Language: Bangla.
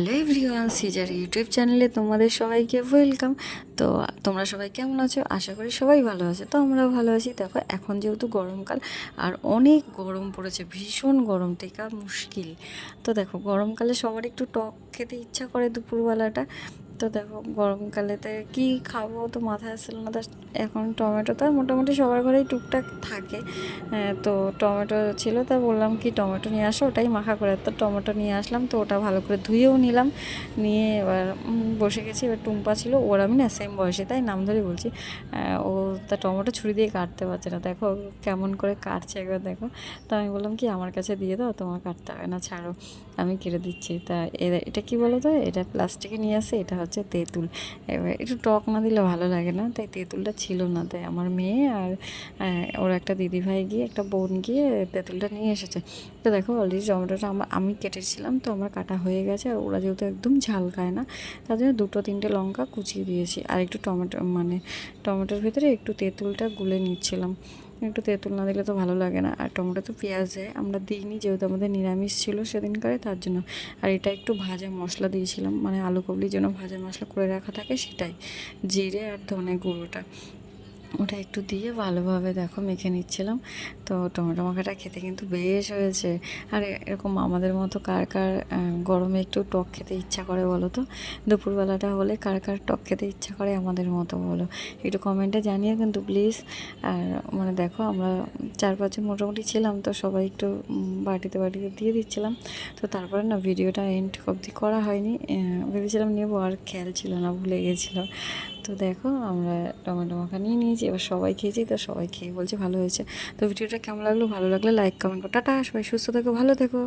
হ্যালো এভরিওয়ান, সিজার ইউটিউব চ্যানেলে তোমাদের সবাইকে ওয়েলকাম। তো তোমরা সবাই কেমন আছো? আশা করি সবাই ভালো আছে। তো আমরাও ভালো আছি। দেখো, এখন যেহেতু গরমকাল, আর অনেক গরম পড়েছে, ভীষণ গরম, টেকা মুশকিল। তো দেখো, গরমকালে সবার একটু টক খেতে ইচ্ছা করে দুপুরবেলাটা। তো দেখো গরমকালেতে কি খাব তো মাথায় আসছিল না। তা এখন টমেটো তো মোটামুটি সবার ঘরেই টুকটাক থাকে। তো টমেটো ছিল, তা বললাম কি, টমেটো নিয়ে আসো, ওটাই মাখা করে। তো টমেটো নিয়ে আসলাম, তো ওটা ভালো করে ধুয়েও নিলাম। নিয়ে এবার বসে গেছি, এবার টুম্পা ছিল, ওর আমি না সেম বয়সে, তাই নাম ধরে বলছি। ও তা টমেটো ছুরি দিয়ে কাটতে পারছে না। দেখো, কেমন করে কাটছে একবার দেখো। তো আমি বললাম কি, আমার কাছে দিয়ে দাও, তোমার কাটতে হবে না, ছাড়ো, আমি কেটে দিচ্ছি। তা এটা কি বলো তো? এটা প্লাস্টিকে নিয়ে আসে, এটা হচ্ছে তেঁতুল। এবার একটু টক না দিলে ভালো লাগে না, তাই তেঁতুলটা ছিল না, তাই আমার মেয়ে আর ওর একটা দিদিভাই গিয়ে, একটা বোন গিয়ে তেঁতুলটা নিয়ে এসেছে। তো দেখো অলরেডি টমেটোটা আমার আমি কেটেছিলাম, তো আমার কাটা হয়ে গেছে আর ওরা যেহেতু একদম ঝাল খায় না, তার জন্য দুটো তিনটে লঙ্কা কুচিয়ে দিয়েছি। আর একটু টমেটো মানে টমেটোর ভেতরে একটু তেঁতুলটা গুলে নিচ্ছিলাম। একটু তেঁতুল না দিলে তো ভালো লাগে না। আর টমেটো তো পেঁয়াজে আমরা দিইনি, যেহেতু আমাদের নিরামিষ ছিল সেদিনকারে, তার জন্য। আর এটা একটু ভাজা মশলা দিয়েছিলাম মানে আলু কবলির জন্য ভাজা মশলা করে রাখা থাকে সেটাই, জিরে আর ধনে গুঁড়োটা। ওটা একটু দিয়ে ভালোভাবে দেখো মেখে নিচ্ছিলাম। তো টমেটো মাখাটা খেতে কিন্তু বেশ হয়েছে। আর এরকম আমাদের মতো কার কার গরমে একটু টক খেতে ইচ্ছা করে বলো তো? দুপুরবেলাটা হলে কার কার টক খেতে ইচ্ছা করে আমাদের মতো বলো? একটু কমেন্টে জানিয়ে কিন্তু প্লিজ আর মানে দেখো আমরা চার পাঁচজন মোটামুটি ছিলাম তো সবাই একটু বাটিতে বাটিতে দিয়ে দিচ্ছিলাম। তো তারপরে না ভিডিওটা এন্ড অবধি করা হয়নি। ভেবেছিলাম নেব আর খেয়াল ছিল না, ভুলে গেছিল। তো দেখো, আমরা টমেটো মাখা নিয়ে নিয়েছি, এবার সবাই খেয়েছি, তো সবাই খেয়ে বলছে ভালো হয়েছে। তো ভিডিওটা কেমন লাগল? ভালো লাগলে লাইক কমেন্ট করো। টাটা, সবাই সুস্থ থেকো, ভালো থেকো।